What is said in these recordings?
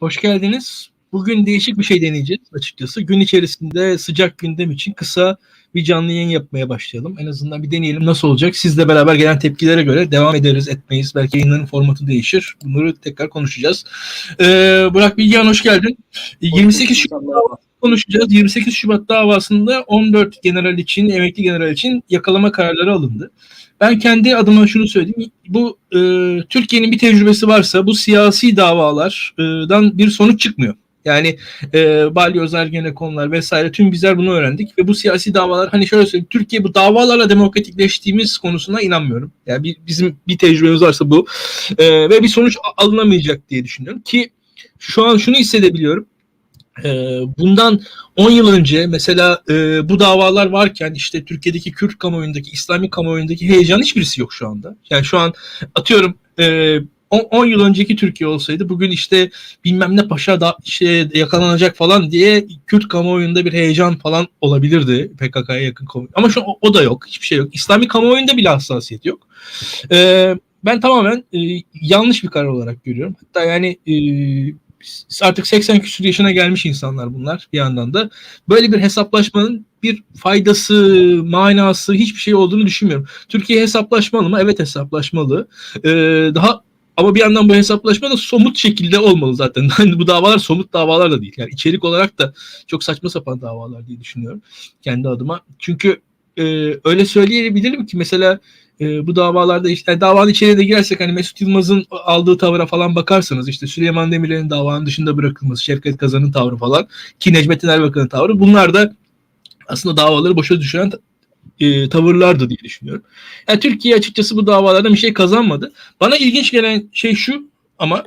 Hoş geldiniz. Bugün değişik bir şey deneyeceğiz açıkçası. Gün içerisinde sıcak gündem için kısa bir canlı yayın yapmaya başlayalım. En azından bir deneyelim nasıl olacak. Sizle beraber gelen tepkilere göre devam ederiz, etmeyiz. Belki yayınların formatı değişir. Bunları tekrar konuşacağız. Ee, Burak Bilgehan hoş geldin. 28 Şubat konuşacağız. 28 Şubat davasında 14 general için, emekli general için yakalama kararları alındı. Ben kendi adıma şunu söyleyeyim. Bu e, Türkiye'nin bir tecrübesi varsa bu siyasi davalardan bir sonuç çıkmıyor. Yani e, balyoz, ergenekonlar vesaire tüm bizler bunu öğrendik ve bu siyasi davalar hani şöyle söyleyeyim Türkiye bu davalarla demokratikleştiğimiz konusuna inanmıyorum. Yani bir, bizim bir tecrübemiz varsa bu e, ve bir sonuç alınamayacak diye düşünüyorum ki şu an şunu hissedebiliyorum. E, bundan 10 yıl önce mesela e, bu davalar varken işte Türkiye'deki Kürt kamuoyundaki, İslami kamuoyundaki heyecan hiçbirisi yok şu anda. Yani şu an atıyorum e, 10 yıl önceki Türkiye olsaydı bugün işte bilmem ne paşa da şey yakalanacak falan diye Kürt kamuoyunda bir heyecan falan olabilirdi PKK'ya yakın kamuoyu. Ama şu an o, da yok. Hiçbir şey yok. İslami kamuoyunda bile hassasiyet yok. Ee, ben tamamen e, yanlış bir karar olarak görüyorum. Hatta yani e, artık 80 küsur yaşına gelmiş insanlar bunlar bir yandan da. Böyle bir hesaplaşmanın bir faydası, manası hiçbir şey olduğunu düşünmüyorum. Türkiye hesaplaşmalı mı? Evet hesaplaşmalı. Ee, daha ama bir yandan bu hesaplaşma da somut şekilde olmalı zaten. Yani bu davalar somut davalar da değil. Yani içerik olarak da çok saçma sapan davalar diye düşünüyorum kendi adıma. Çünkü e, öyle söyleyebilirim ki mesela e, bu davalarda işte yani davanın içeriğine de girersek hani Mesut Yılmaz'ın aldığı tavıra falan bakarsanız işte Süleyman Demirel'in davanın dışında bırakılması, Şevket Kazan'ın tavrı falan ki Necmettin Erbakan'ın tavrı bunlar da aslında davaları boşa düşüren e, tavırlardı diye düşünüyorum. Yani Türkiye açıkçası bu davalardan bir şey kazanmadı. Bana ilginç gelen şey şu ama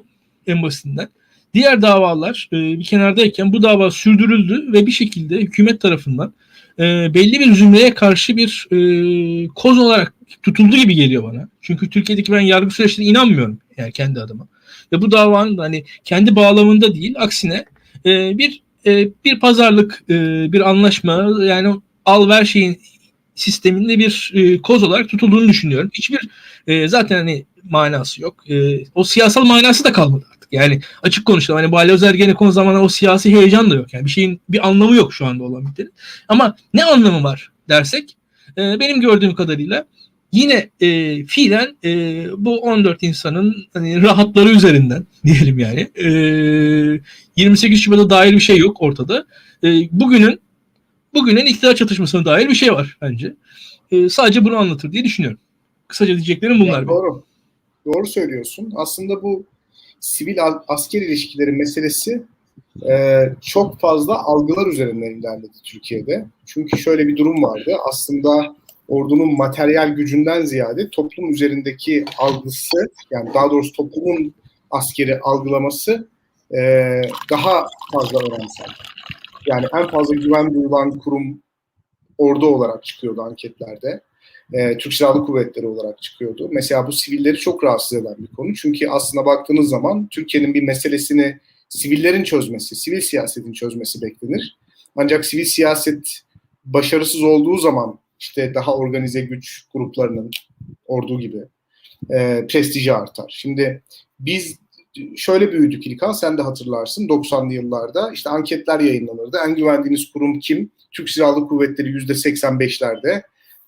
en basitinden diğer davalar e, bir kenardayken bu dava sürdürüldü ve bir şekilde hükümet tarafından e, belli bir zümreye karşı bir e, koz olarak tutuldu gibi geliyor bana. Çünkü Türkiye'deki ben yargı süreçlerine inanmıyorum yani kendi adıma. Ve bu davanın da hani kendi bağlamında değil aksine e, bir e, bir pazarlık e, bir anlaşma yani al ver şeyin sisteminde bir e, koz olarak tutulduğunu düşünüyorum. Hiçbir e, zaten hani manası yok. E, o siyasal manası da kalmadı artık. Yani açık konuşalım. Hani Balyoz Ergenekon zamanı o siyasi heyecan da yok. Yani bir şeyin bir anlamı yok şu anda olan bitenin. Ama ne anlamı var dersek e, benim gördüğüm kadarıyla yine e, fiilen e, bu 14 insanın hani rahatları üzerinden diyelim yani e, 28 Şubat'a dair bir şey yok ortada. E, bugünün bugünün iktidar çatışmasına dair bir şey var bence. E, sadece bunu anlatır diye düşünüyorum. Kısaca diyeceklerim bunlar. Yani doğru. Doğru söylüyorsun. Aslında bu sivil asker ilişkileri meselesi e, çok fazla algılar üzerinden ilerledi Türkiye'de. Çünkü şöyle bir durum vardı. Aslında ordunun materyal gücünden ziyade toplum üzerindeki algısı, yani daha doğrusu toplumun askeri algılaması e, daha fazla önemsel. Yani en fazla güven duyulan kurum ordu olarak çıkıyordu anketlerde. E, Türk Silahlı Kuvvetleri olarak çıkıyordu. Mesela bu sivilleri çok rahatsız eden bir konu. Çünkü aslında baktığınız zaman Türkiye'nin bir meselesini sivillerin çözmesi, sivil siyasetin çözmesi beklenir. Ancak sivil siyaset başarısız olduğu zaman işte daha organize güç gruplarının ordu gibi e, prestiji artar. Şimdi biz şöyle büyüdük İlkan sen de hatırlarsın 90'lı yıllarda işte anketler yayınlanırdı. En güvendiğiniz kurum kim? Türk Silahlı Kuvvetleri %85'lerde.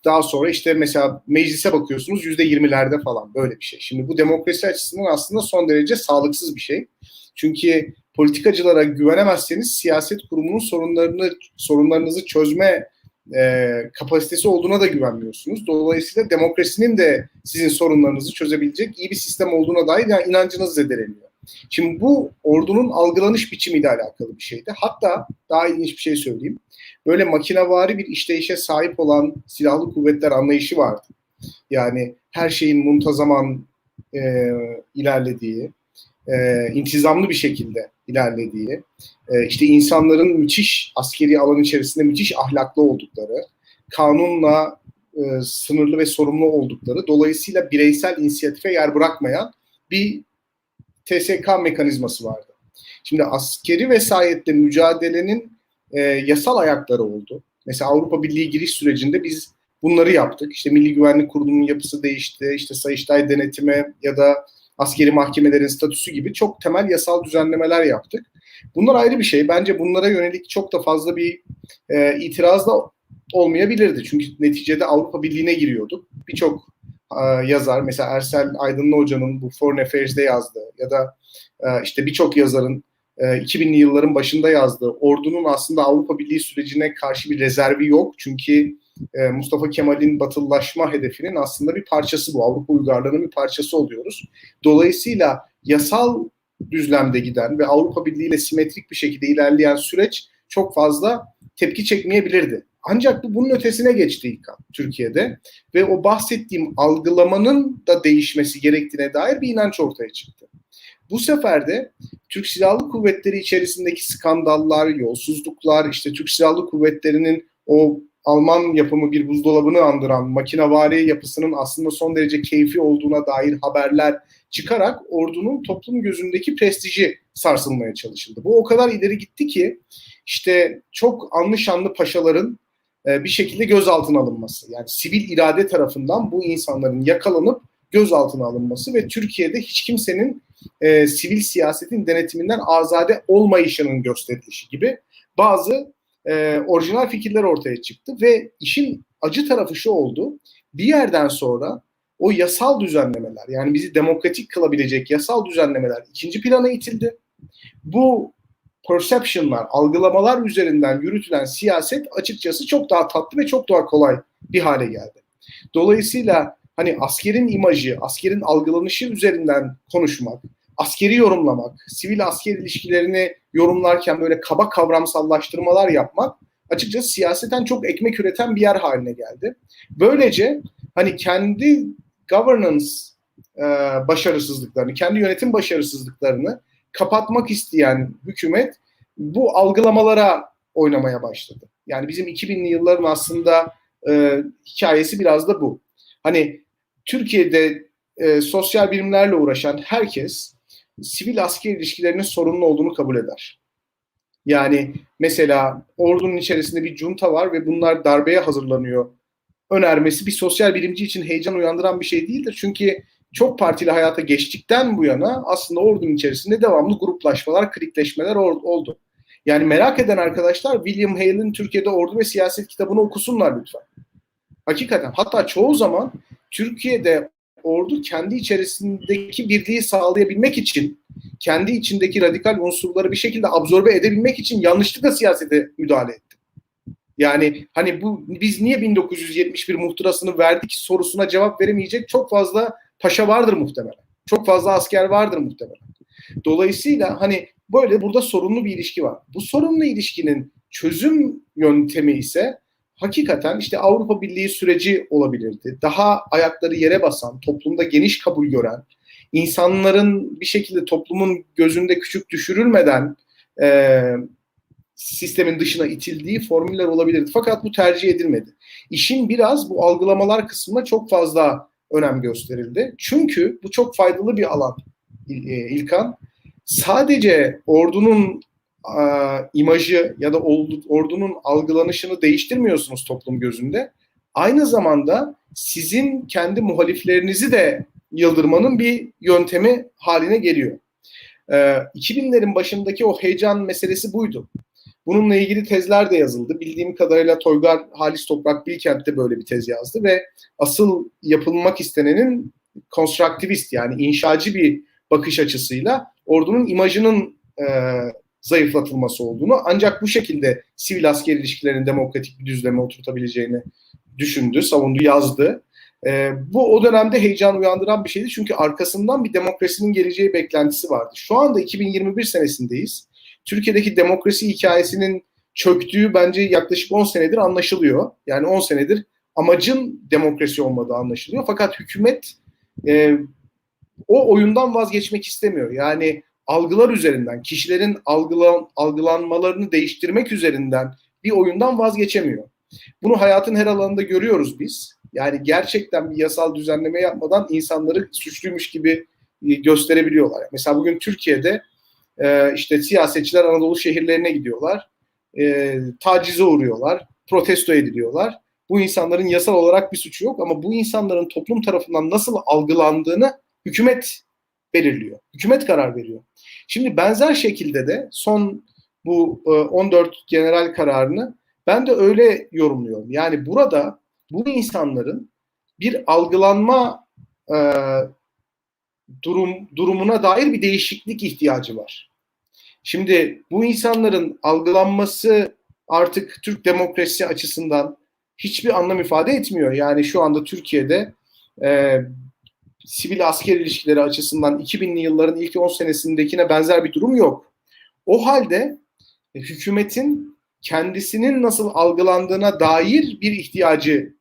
Daha sonra işte mesela meclise bakıyorsunuz %20'lerde falan böyle bir şey. Şimdi bu demokrasi açısından aslında son derece sağlıksız bir şey. Çünkü politikacılara güvenemezseniz siyaset kurumunun sorunlarını sorunlarınızı çözme e, kapasitesi olduğuna da güvenmiyorsunuz. Dolayısıyla demokrasinin de sizin sorunlarınızı çözebilecek iyi bir sistem olduğuna dair yani inancınız zedeleniyor. Şimdi bu ordunun algılanış biçimiyle alakalı bir şeydi. Hatta daha ilginç bir şey söyleyeyim. Böyle makinevari bir işleyişe sahip olan silahlı kuvvetler anlayışı vardı. Yani her şeyin muntazaman e, ilerlediği, e, intizamlı bir şekilde ilerlediği, e, işte insanların müthiş askeri alan içerisinde müthiş ahlaklı oldukları, kanunla e, sınırlı ve sorumlu oldukları, dolayısıyla bireysel inisiyatife yer bırakmayan bir TSK mekanizması vardı. Şimdi askeri vesayetle mücadelenin e, yasal ayakları oldu. Mesela Avrupa Birliği giriş sürecinde biz bunları yaptık. İşte Milli Güvenlik Kurulu'nun yapısı değişti. İşte Sayıştay denetime ya da askeri mahkemelerin statüsü gibi çok temel yasal düzenlemeler yaptık. Bunlar ayrı bir şey. Bence bunlara yönelik çok da fazla bir e, itiraz da olmayabilirdi. Çünkü neticede Avrupa Birliği'ne giriyorduk. Birçok e, yazar, mesela Ersel Aydınlı Hoca'nın bu Foreign Affairs'de yazdığı ya da e, işte birçok yazarın e, 2000'li yılların başında yazdığı ordunun aslında Avrupa Birliği sürecine karşı bir rezervi yok. Çünkü e, Mustafa Kemal'in batılılaşma hedefinin aslında bir parçası bu. Avrupa uygarlığının bir parçası oluyoruz. Dolayısıyla yasal düzlemde giden ve Avrupa Birliği ile simetrik bir şekilde ilerleyen süreç çok fazla tepki çekmeyebilirdi. Ancak bu bunun ötesine geçti ilk an Türkiye'de ve o bahsettiğim algılamanın da değişmesi gerektiğine dair bir inanç ortaya çıktı. Bu sefer de Türk Silahlı Kuvvetleri içerisindeki skandallar, yolsuzluklar, işte Türk Silahlı Kuvvetleri'nin o Alman yapımı bir buzdolabını andıran makinevari yapısının aslında son derece keyfi olduğuna dair haberler çıkarak ordunun toplum gözündeki prestiji sarsılmaya çalışıldı. Bu o kadar ileri gitti ki işte çok anlı şanlı paşaların bir şekilde gözaltına alınması. Yani sivil irade tarafından bu insanların yakalanıp gözaltına alınması ve Türkiye'de hiç kimsenin e, sivil siyasetin denetiminden azade olmayışının gösterilişi gibi bazı e, orijinal fikirler ortaya çıktı ve işin acı tarafı şu oldu. Bir yerden sonra o yasal düzenlemeler yani bizi demokratik kılabilecek yasal düzenlemeler ikinci plana itildi. Bu perceptionlar, algılamalar üzerinden yürütülen siyaset açıkçası çok daha tatlı ve çok daha kolay bir hale geldi. Dolayısıyla hani askerin imajı, askerin algılanışı üzerinden konuşmak, askeri yorumlamak, sivil asker ilişkilerini yorumlarken böyle kaba kavramsallaştırmalar yapmak açıkçası siyaseten çok ekmek üreten bir yer haline geldi. Böylece hani kendi governance e, başarısızlıklarını, kendi yönetim başarısızlıklarını kapatmak isteyen hükümet bu algılamalara oynamaya başladı. Yani bizim 2000'li yılların aslında e, hikayesi biraz da bu. Hani Türkiye'de e, sosyal bilimlerle uğraşan herkes sivil asker ilişkilerinin sorunlu olduğunu kabul eder. Yani mesela ordunun içerisinde bir junta var ve bunlar darbeye hazırlanıyor önermesi bir sosyal bilimci için heyecan uyandıran bir şey değildir. Çünkü çok partili hayata geçtikten bu yana aslında ordunun içerisinde devamlı gruplaşmalar, klikleşmeler oldu. Yani merak eden arkadaşlar William Hale'in Türkiye'de Ordu ve Siyaset kitabını okusunlar lütfen. Hakikaten hatta çoğu zaman Türkiye'de ordu kendi içerisindeki birliği sağlayabilmek için kendi içindeki radikal unsurları bir şekilde absorbe edebilmek için yanlışlıkla siyasete müdahale etti. Yani hani bu biz niye 1971 muhtırasını verdik sorusuna cevap veremeyecek çok fazla paşa vardır muhtemelen. Çok fazla asker vardır muhtemelen. Dolayısıyla hani böyle burada sorunlu bir ilişki var. Bu sorunlu ilişkinin çözüm yöntemi ise hakikaten işte Avrupa Birliği süreci olabilirdi. Daha ayakları yere basan, toplumda geniş kabul gören, insanların bir şekilde toplumun gözünde küçük düşürülmeden e, sistemin dışına itildiği formüller olabilirdi. Fakat bu tercih edilmedi. İşin biraz bu algılamalar kısmına çok fazla önem gösterildi. Çünkü bu çok faydalı bir alan İlkan. Sadece ordunun e, imajı ya da ordunun algılanışını değiştirmiyorsunuz toplum gözünde. Aynı zamanda sizin kendi muhaliflerinizi de yıldırmanın bir yöntemi haline geliyor. E, 2000'lerin başındaki o heyecan meselesi buydu. Bununla ilgili tezler de yazıldı. Bildiğim kadarıyla Toygar Halis Toprak Bilkent de böyle bir tez yazdı ve asıl yapılmak istenenin konstruktivist yani inşacı bir bakış açısıyla ordunun imajının e, zayıflatılması olduğunu ancak bu şekilde sivil asker ilişkilerinin demokratik bir düzleme oturtabileceğini düşündü, savundu, yazdı. E, bu o dönemde heyecan uyandıran bir şeydi çünkü arkasından bir demokrasinin geleceği beklentisi vardı. Şu anda 2021 senesindeyiz. Türkiye'deki demokrasi hikayesinin çöktüğü bence yaklaşık 10 senedir anlaşılıyor. Yani 10 senedir amacın demokrasi olmadığı anlaşılıyor. Fakat hükümet e, o oyundan vazgeçmek istemiyor. Yani algılar üzerinden, kişilerin algılan, algılanmalarını değiştirmek üzerinden bir oyundan vazgeçemiyor. Bunu hayatın her alanında görüyoruz biz. Yani gerçekten bir yasal düzenleme yapmadan insanları suçluymuş gibi gösterebiliyorlar. Mesela bugün Türkiye'de e, işte siyasetçiler Anadolu şehirlerine gidiyorlar. E, tacize uğruyorlar. Protesto ediliyorlar. Bu insanların yasal olarak bir suçu yok ama bu insanların toplum tarafından nasıl algılandığını hükümet belirliyor. Hükümet karar veriyor. Şimdi benzer şekilde de son bu e, 14 general kararını ben de öyle yorumluyorum. Yani burada bu insanların bir algılanma e, durum durumuna dair bir değişiklik ihtiyacı var. Şimdi bu insanların algılanması artık Türk demokrasisi açısından hiçbir anlam ifade etmiyor. Yani şu anda Türkiye'de e, sivil asker ilişkileri açısından 2000'li yılların ilk 10 senesindekine benzer bir durum yok. O halde e, hükümetin kendisinin nasıl algılandığına dair bir ihtiyacı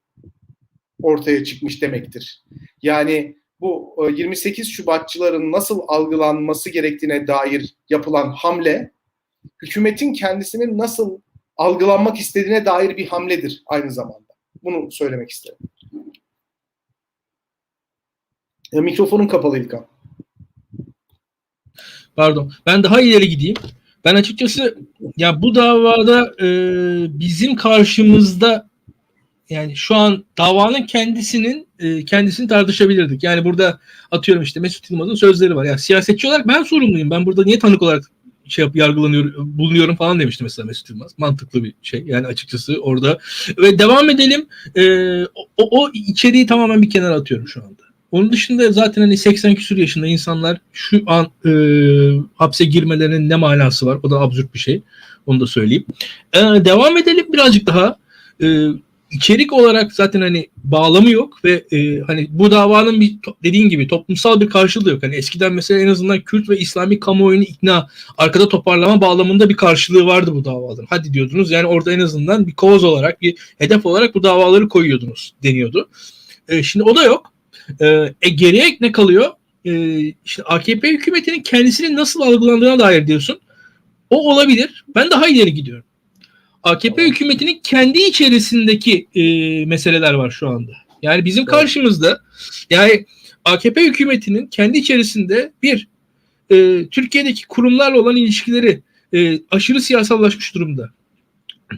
ortaya çıkmış demektir. Yani bu e, 28 Şubatçıların nasıl algılanması gerektiğine dair yapılan hamle hükümetin kendisinin nasıl algılanmak istediğine dair bir hamledir aynı zamanda. Bunu söylemek isterim. E, mikrofonun kapalı İlkan. Pardon. Ben daha ileri gideyim. Ben açıkçası ya bu davada e, bizim karşımızda yani şu an davanın kendisinin e, kendisini tartışabilirdik. Yani burada atıyorum işte Mesut Yılmaz'ın sözleri var. Ya siyasetçi olarak ben sorumluyum. Ben burada niye tanık olarak şey yap, yargılanıyorum, bulunuyorum falan demişti mesela Mesut Yılmaz. Mantıklı bir şey. Yani açıkçası orada. Ve devam edelim. E, o, o içeriği tamamen bir kenara atıyorum şu anda. Onun dışında zaten hani 80 küsur yaşında insanlar şu an e, hapse girmelerinin ne manası var? O da absürt bir şey. Onu da söyleyeyim. E, devam edelim birazcık daha. E, içerik olarak zaten hani bağlamı yok ve e, hani bu davanın bir dediğin gibi toplumsal bir karşılığı yok. Hani eskiden mesela en azından Kürt ve İslami kamuoyunu ikna, arkada toparlama bağlamında bir karşılığı vardı bu davaların. Hadi diyordunuz yani orada en azından bir koz olarak, bir hedef olarak bu davaları koyuyordunuz deniyordu. E, şimdi o da yok. E, e, geriye ne kalıyor? E, işte AKP hükümetinin kendisini nasıl algılandığına dair diyorsun. O olabilir. Ben daha ileri gidiyorum. AKP hükümetinin kendi içerisindeki e, meseleler var şu anda. Yani bizim karşımızda yani AKP hükümetinin kendi içerisinde bir e, Türkiye'deki kurumlarla olan ilişkileri e, aşırı siyasallaşmış durumda.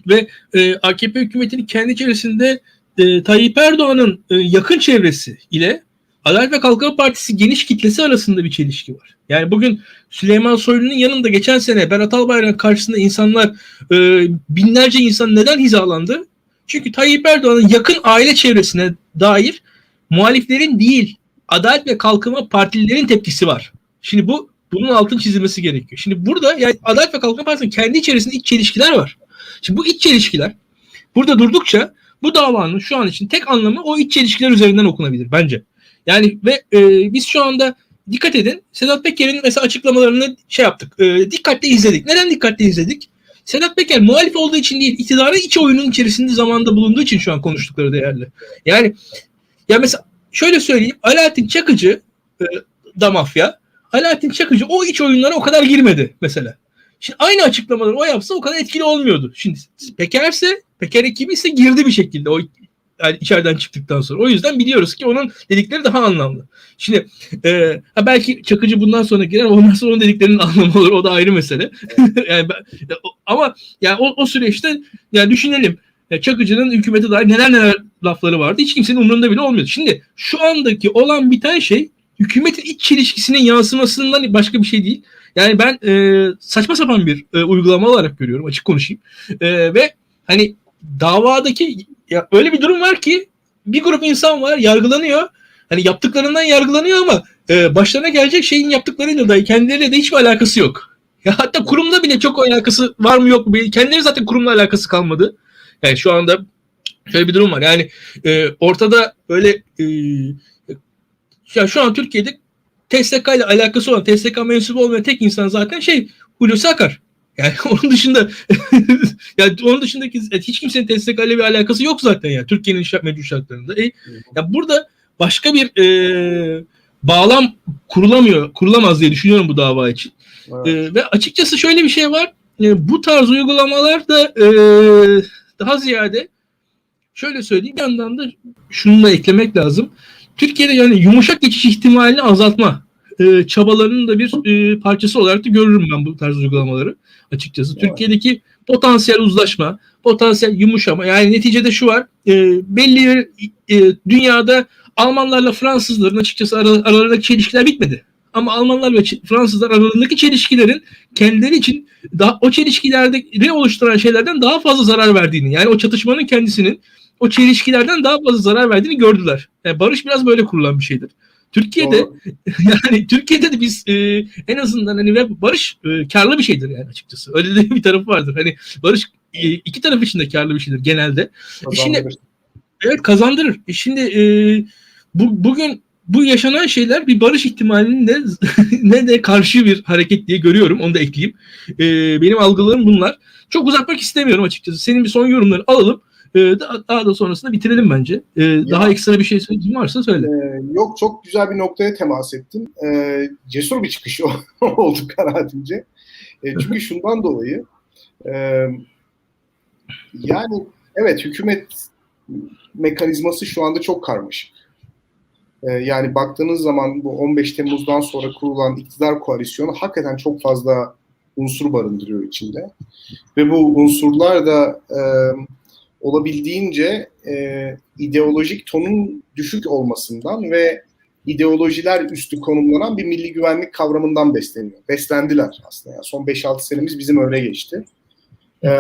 Ve e, AKP hükümetinin kendi içerisinde e, Tayyip Erdoğan'ın e, yakın çevresi ile Adalet ve Kalkınma Partisi geniş kitlesi arasında bir çelişki var. Yani bugün Süleyman Soylu'nun yanında geçen sene Berat Albayrak karşısında insanlar e, binlerce insan neden hizalandı? Çünkü Tayyip Erdoğan'ın yakın aile çevresine dair muhaliflerin değil Adalet ve Kalkınma Partililerin tepkisi var. Şimdi bu bunun altın çizilmesi gerekiyor. Şimdi burada yani Adalet ve Kalkınma Partisi'nin kendi içerisinde iç çelişkiler var. Şimdi bu iç çelişkiler burada durdukça bu davanın şu an için tek anlamı o iç çelişkiler üzerinden okunabilir bence. Yani ve e, biz şu anda dikkat edin Sedat Peker'in mesela açıklamalarını şey yaptık. E, dikkatle izledik. Neden dikkatle izledik? Sedat Peker muhalif olduğu için değil, iktidarın iç oyunun içerisinde zamanda bulunduğu için şu an konuştukları değerli. Yani ya mesela şöyle söyleyeyim. Alaaddin Çakıcı e, da mafya. Alaaddin Çakıcı o iç oyunlara o kadar girmedi mesela. Şimdi aynı açıklamaları o yapsa o kadar etkili olmuyordu. Şimdi Peker'se, Peker ekibi ise girdi bir şekilde o yani içeriden çıktıktan sonra. O yüzden biliyoruz ki onun dedikleri daha anlamlı. Şimdi e, belki Çakıcı bundan sonra girer ondan sonra onun dediklerinin anlamı olur. O da ayrı mesele. yani ben, ama yani o, o süreçte yani düşünelim. Ya Çakıcı'nın hükümete dair neler neler lafları vardı. Hiç kimsenin umurunda bile olmuyordu. Şimdi şu andaki olan biten şey hükümetin iç çelişkisinin yansımasından başka bir şey değil. Yani ben e, saçma sapan bir e, uygulama olarak görüyorum açık konuşayım. E, ve hani davadaki ya öyle bir durum var ki bir grup insan var yargılanıyor. Hani yaptıklarından yargılanıyor ama e, başlarına gelecek şeyin yaptıklarıyla da kendileriyle de hiçbir alakası yok. Ya hatta kurumda bile çok alakası var mı yok mu? Kendileri zaten kurumla alakası kalmadı. Yani şu anda şöyle bir durum var. Yani e, ortada böyle e, ya şu an Türkiye'de TSK ile alakası olan, TSK mensubu olmayan tek insan zaten şey Hulusi Akar. Yani onun dışında yani onun dışındaki hiç kimsenin TSK ile bir alakası yok zaten yani Türkiye'nin şart, mevcut şartlarında. E, ya burada başka bir e, bağlam kurulamıyor, kurulamaz diye düşünüyorum bu dava için. Evet. E, ve açıkçası şöyle bir şey var. E, bu tarz uygulamalar da e, daha ziyade şöyle söyleyeyim bir yandan da şunu da eklemek lazım. Türkiye'de yani yumuşak geçiş ihtimalini azaltma e, çabalarının da bir e, parçası olarak da görürüm ben bu tarz uygulamaları açıkçası. Evet. Türkiye'deki potansiyel uzlaşma, potansiyel yumuşama yani neticede şu var e, belli e, dünyada Almanlarla Fransızların açıkçası ara, aralarındaki çelişkiler bitmedi. ama Almanlar ve Fransızlar aralarındaki çelişkilerin kendileri için daha o çelişkilerde oluşturan şeylerden daha fazla zarar verdiğini yani o çatışmanın kendisinin o çelişkilerden daha fazla zarar verdiğini gördüler. Yani barış biraz böyle kurulan bir şeydir. Türkiye'de Doğru. yani Türkiye'de de biz e, en azından hani ve barış e, karlı bir şeydir yani açıkçası. Öyle de bir tarafı vardır. Hani barış e, iki taraf için de karlı bir şeydir genelde. Şimdi- Kazandırır. Evet kazandırır. E Şimdi e, bu, bugün bu yaşanan şeyler bir barış ihtimalinin de ne de karşı bir hareket diye görüyorum. Onu da ekleyeyim. E, benim algılarım bunlar. Çok uzatmak istemiyorum açıkçası. Senin bir son yorumlarını alalım. E, daha, da sonrasında bitirelim bence. E, daha ekstra bir şey söyleyeyim varsa söyle. Ee, yok çok güzel bir noktaya temas ettin. Ee, cesur bir çıkış oldu kanaatimce. Çünkü şundan dolayı e, yani evet hükümet mekanizması şu anda çok karmaşık. Yani baktığınız zaman bu 15 Temmuz'dan sonra kurulan iktidar koalisyonu hakikaten çok fazla unsur barındırıyor içinde. Ve bu unsurlar da e, olabildiğince e, ideolojik tonun düşük olmasından ve ideolojiler üstü konumlanan bir milli güvenlik kavramından besleniyor. Beslendiler aslında. Yani son 5-6 senemiz bizim öyle geçti. Ee,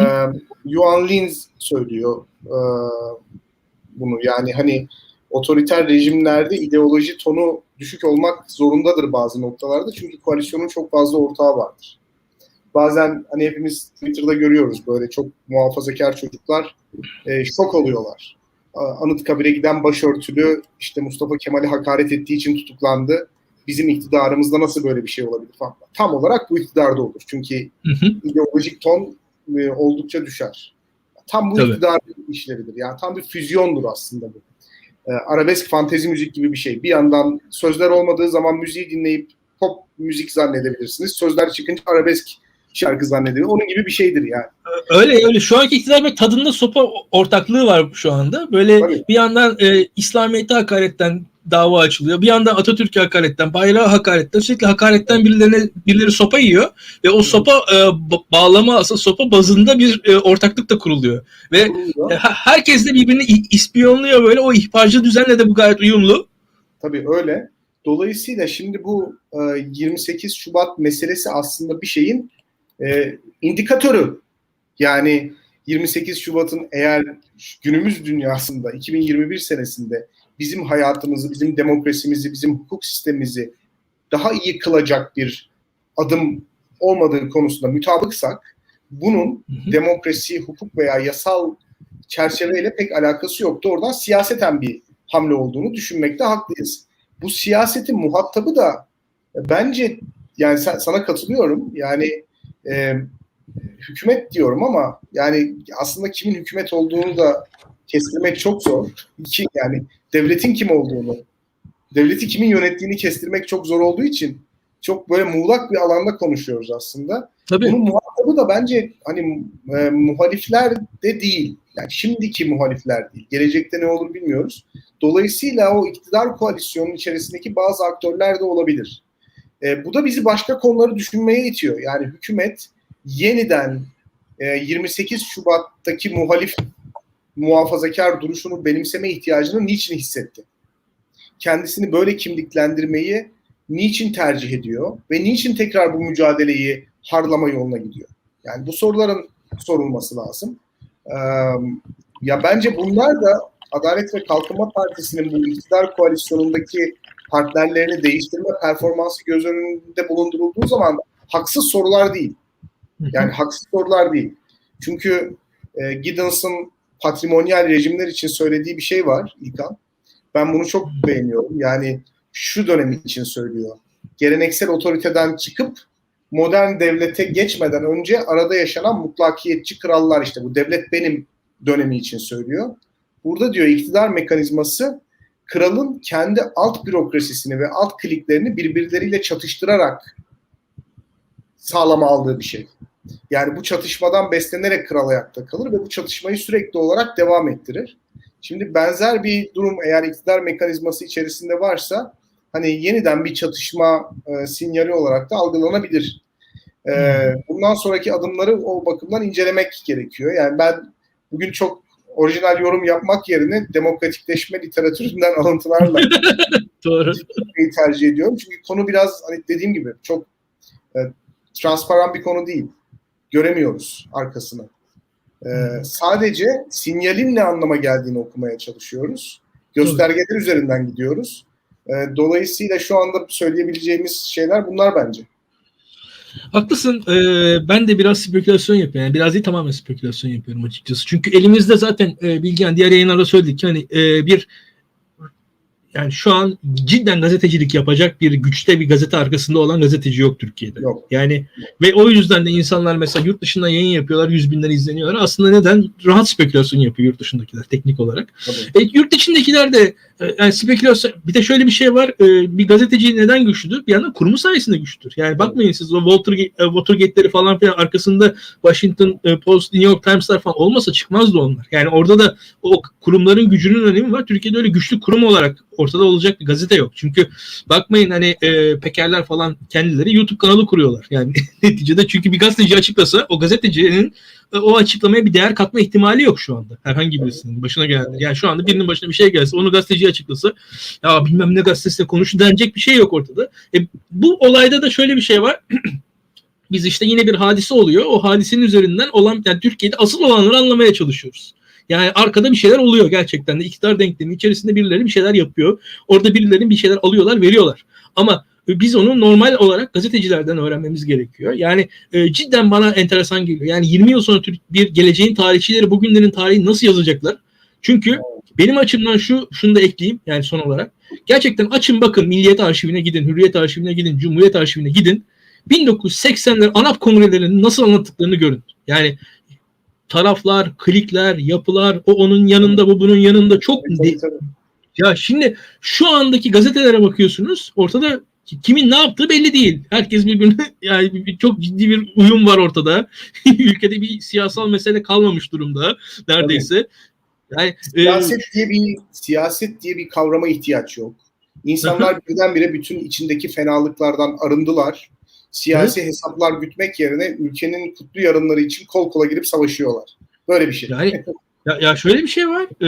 Yuan Linz söylüyor e, bunu. Yani hani otoriter rejimlerde ideoloji tonu düşük olmak zorundadır bazı noktalarda. Çünkü koalisyonun çok fazla ortağı vardır. Bazen hani hepimiz Twitter'da görüyoruz böyle çok muhafazakar çocuklar e, şok oluyorlar. Anıtkabir'e giden başörtülü işte Mustafa Kemal'i hakaret ettiği için tutuklandı. Bizim iktidarımızda nasıl böyle bir şey olabilir falan. Tam olarak bu iktidarda olur. Çünkü Hı hı. ideolojik ton e, oldukça düşer. Tam bu Tabii. iktidar işleridir. Yani tam bir füzyondur aslında bu. E, arabesk fantezi müzik gibi bir şey. Bir yandan sözler olmadığı zaman müziği dinleyip pop müzik zannedebilirsiniz. Sözler çıkınca arabesk şarkı zannediyor. Onun gibi bir şeydir yani. Öyle öyle. Şu anki iktidar böyle tadında sopa ortaklığı var şu anda. Böyle Tabii. bir yandan e, İslamiyet'e hakaretten dava açılıyor. Bir yandan Atatürk'e hakaretten, bayrağa hakaretten, sürekli hakaretten birilerine birileri sopa yiyor ve o sopa e, ba- bağlama asıl sopa bazında bir e, ortaklık da kuruluyor. Ve e, herkes de birbirini ispiyonluyor böyle. O ihbarcı düzenle de bu gayet uyumlu. Tabii öyle. Dolayısıyla şimdi bu e, 28 Şubat meselesi aslında bir şeyin e, indikatörü. Yani 28 Şubat'ın eğer günümüz dünyasında 2021 senesinde bizim hayatımızı, bizim demokrasimizi, bizim hukuk sistemimizi daha iyi kılacak bir adım olmadığı konusunda mutabıksak bunun Hı hı. demokrasi, hukuk veya yasal çerçeveyle pek alakası yok. Doğrudan siyaseten bir hamle olduğunu düşünmekte haklıyız. Bu siyasetin muhatabı da bence yani sen- sana katılıyorum. Yani e, hükümet diyorum ama yani aslında kimin hükümet olduğunu da kestirmek çok zor. İki, yani devletin kim olduğunu, devleti kimin yönettiğini kestirmek çok zor olduğu için çok böyle muğlak bir alanda konuşuyoruz aslında. Tabii. Bunun muhatabı da bence hani e, muhalifler de değil. Yani şimdiki muhalifler değil. Gelecekte ne olur bilmiyoruz. Dolayısıyla o iktidar koalisyonunun içerisindeki bazı aktörler de olabilir. E, bu da bizi başka konuları düşünmeye itiyor. Yani hükümet yeniden e, 28 Şubat'taki muhalif muhafazakar duruşunu benimseme ihtiyacını niçin hissetti? Kendisini böyle kimliklendirmeyi niçin tercih ediyor ve niçin tekrar bu mücadeleyi harlama yoluna gidiyor? Yani bu soruların sorulması lazım. Ee, ya bence bunlar da Adalet ve Kalkınma Partisi'nin bu iktidar koalisyonundaki partnerlerini değiştirme performansı göz önünde bulundurulduğu zaman haksız sorular değil. Yani haksız sorular değil. Çünkü e, Giddens'ın patrimonyal rejimler için söylediği bir şey var İlkan. Ben bunu çok beğeniyorum. Yani şu dönem için söylüyor. Geleneksel otoriteden çıkıp modern devlete geçmeden önce arada yaşanan mutlakiyetçi krallar işte bu devlet benim dönemi için söylüyor. Burada diyor iktidar mekanizması kralın kendi alt bürokrasisini ve alt kliklerini birbirleriyle çatıştırarak sağlama aldığı bir şey. Yani bu çatışmadan beslenerek kral ayakta kalır ve bu çatışmayı sürekli olarak devam ettirir. Şimdi benzer bir durum eğer iktidar mekanizması içerisinde varsa hani yeniden bir çatışma e, sinyali olarak da algılanabilir. E, bundan sonraki adımları o bakımdan incelemek gerekiyor. Yani ben bugün çok orijinal yorum yapmak yerine demokratikleşme literatüründen alıntılarla Doğru. tercih ediyorum. Çünkü konu biraz hani dediğim gibi çok e, transparan bir konu değil. Göremiyoruz arkasını. E, sadece sinyalin ne anlama geldiğini okumaya çalışıyoruz. Göstergeler üzerinden gidiyoruz. E, dolayısıyla şu anda söyleyebileceğimiz şeyler bunlar bence. Haklısın. Ee, ben de biraz spekülasyon yapıyorum. Yani biraz değil tamamen spekülasyon yapıyorum açıkçası. Çünkü elimizde zaten e, Bilgehan diğer yayınlarda söyledik ki hani e, bir yani şu an cidden gazetecilik yapacak bir güçte bir gazete arkasında olan gazeteci yok Türkiye'de. Yok. Yani ve o yüzden de insanlar mesela yurt dışından yayın yapıyorlar, yüz binler izleniyorlar. Aslında neden? Rahat spekülasyon yapıyor yurt dışındakiler teknik olarak. Tabii. E, yurt içindekiler de yani spekülasyon bir de şöyle bir şey var. E, bir gazeteci neden güçlüdür? Bir yandan kurumu sayesinde güçlüdür. Yani bakmayın siz o Watergate, e, Watergate'leri falan filan arkasında Washington e, Post, New York Times'lar falan olmasa çıkmazdı onlar. Yani orada da o kurumların gücünün önemi var. Türkiye'de öyle güçlü kurum olarak ortada olacak bir gazete yok. Çünkü bakmayın hani e, pekerler falan kendileri YouTube kanalı kuruyorlar. Yani neticede çünkü bir gazeteci açıklasa o gazetecinin e, o açıklamaya bir değer katma ihtimali yok şu anda. Herhangi birisinin başına gelenler. Yani şu anda birinin başına bir şey gelse onu gazeteci açıklasa ya bilmem ne gazetesiyle konuşu denecek bir şey yok ortada. E, bu olayda da şöyle bir şey var. Biz işte yine bir hadise oluyor. O hadisenin üzerinden olan yani Türkiye'de asıl olanları anlamaya çalışıyoruz. Yani arkada bir şeyler oluyor gerçekten de iktidar denklemi içerisinde birileri bir şeyler yapıyor. Orada birileri bir şeyler alıyorlar, veriyorlar. Ama biz onu normal olarak gazetecilerden öğrenmemiz gerekiyor. Yani e, cidden bana enteresan geliyor. Yani 20 yıl sonra Türk- bir geleceğin tarihçileri bugünlerin tarihi nasıl yazacaklar? Çünkü benim açımdan şu şunu da ekleyeyim yani son olarak. Gerçekten açın bakın Milliyet Arşivine gidin, Hürriyet Arşivine gidin, Cumhuriyet Arşivine gidin. 1980'ler ANAP kongrelerinin nasıl anlattıklarını görün. Yani taraflar, klikler, yapılar, o onun yanında, bu bunun yanında çok tabii. ya şimdi şu andaki gazetelere bakıyorsunuz ortada kimin ne yaptığı belli değil. Herkes birbirine yani çok ciddi bir uyum var ortada. Ülkede bir siyasal mesele kalmamış durumda neredeyse. Yani e, Siyaset diye bir siyaset diye bir kavrama ihtiyaç yok. İnsanlar birdenbire bütün içindeki fenalıklardan arındılar. Siyasi hesaplar gütmek yerine ülkenin kutlu yarınları için kol kola girip savaşıyorlar. Böyle bir şey. Yani ya, ya şöyle bir şey var. Ee,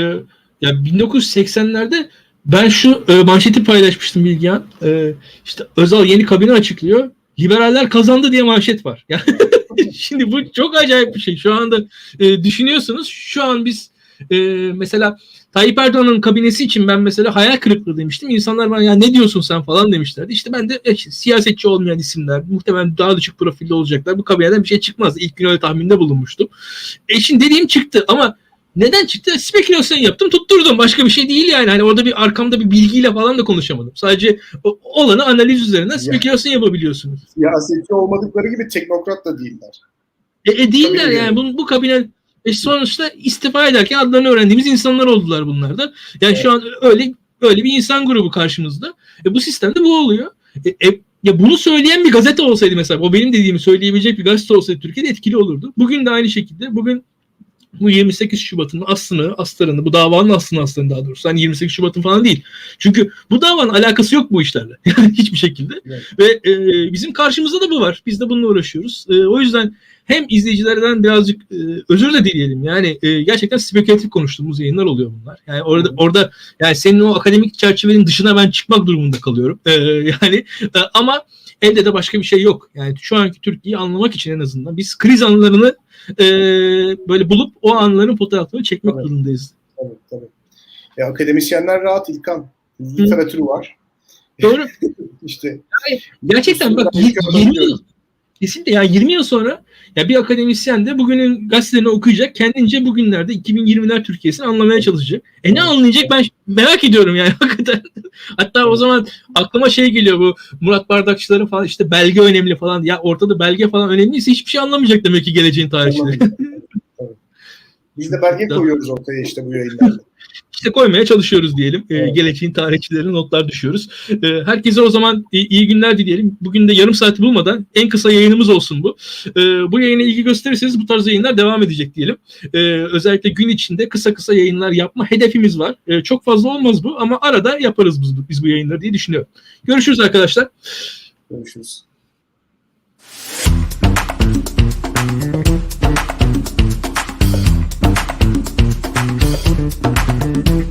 ya 1980'lerde ben şu e, manşeti paylaşmıştım Bilgehan. Ee, işte Özal yeni kabine açıklıyor. Liberaller kazandı diye manşet var. Yani şimdi bu çok acayip bir şey. Şu anda e, düşünüyorsunuz. Şu an biz e, mesela Tayyip Erdoğan'ın kabinesi için ben mesela hayal kırıklığı demiştim. İnsanlar bana ya ne diyorsun sen falan demişlerdi. İşte ben de e, işte siyasetçi olmayan isimler muhtemelen daha düşük profilli olacaklar. Bu kabineden bir şey çıkmaz. İlk gün öyle tahminde bulunmuştum. E şimdi dediğim çıktı ama neden çıktı? Spekülasyon yaptım tutturdum. Başka bir şey değil yani. Hani orada bir arkamda bir bilgiyle falan da konuşamadım. Sadece olanı analiz üzerinden spekülasyon yapabiliyorsunuz. Siyasetçi olmadıkları gibi teknokrat da değiller. E, e değiller Tabii yani. Bu, bu kabine e, sonuçta istifa ederken adlarını öğrendiğimiz insanlar oldular bunlar da. Yani şu an öyle öyle bir insan grubu karşımızda. E, bu sistemde bu oluyor. E, e, ya bunu söyleyen bir gazete olsaydı mesela, o benim dediğimi söyleyebilecek bir gazete olsaydı Türkiye'de etkili olurdu. Bugün de aynı şekilde, bugün bu 28 Şubat'ın aslını, astarını, bu davanın aslını, astarını daha doğrusu. Hani 28 Şubat'ın falan değil. Çünkü bu davanın alakası yok bu işlerle. Yani hiçbir şekilde. Evet. Ve e, bizim karşımızda da bu var. Biz de bununla uğraşıyoruz. E, o yüzden hem izleyicilerden birazcık e, özür de dileyelim. Yani e, gerçekten spekülatif konuştuğumuz yayınlar oluyor bunlar. Yani orada orada yani senin o akademik çerçevenin dışına ben çıkmak durumunda kalıyorum. E, yani e, ama elde de başka bir şey yok. Yani şu anki Türkiye'yi anlamak için en azından biz kriz anlarını e, böyle bulup o anların fotoğraflarını çekmek Evet. durumundayız. Tabii, tabii. E, akademisyenler rahat İlkan. Literatürü var. Doğru. İşte Gerçekten bak Üstünden y- bakıyorum, 20 yıl. Kesinlikle ya 20 yıl sonra ya bir akademisyen de bugünün gazetelerini okuyacak. Kendince bugünlerde 2020'ler Türkiye'sini anlamaya çalışacak. E ne anlayacak ben merak ediyorum yani hakikaten. Hatta o zaman aklıma şey geliyor bu Murat Bardakçıların falan işte belge önemli falan. Ya ortada belge falan önemliyse hiçbir şey anlamayacak demek ki geleceğin tarihçileri. Biz de belge koyuyoruz ortaya işte bu yayınlarda. İşte koymaya çalışıyoruz diyelim. Ee, Evet. geleceğin tarihçilerine notlar düşüyoruz. Ee, herkese o zaman iyi, iyi günler dileyelim. Bugün de yarım saati bulmadan en kısa yayınımız olsun bu. Ee, bu yayına ilgi gösterirseniz bu tarz yayınlar devam edecek diyelim. Ee, özellikle gün içinde kısa kısa yayınlar yapma hedefimiz var. Ee, çok fazla olmaz bu ama arada yaparız biz, bu- biz bu yayınları diye düşünüyorum. Görüşürüz arkadaşlar. Görüşürüz. Thank Thank you.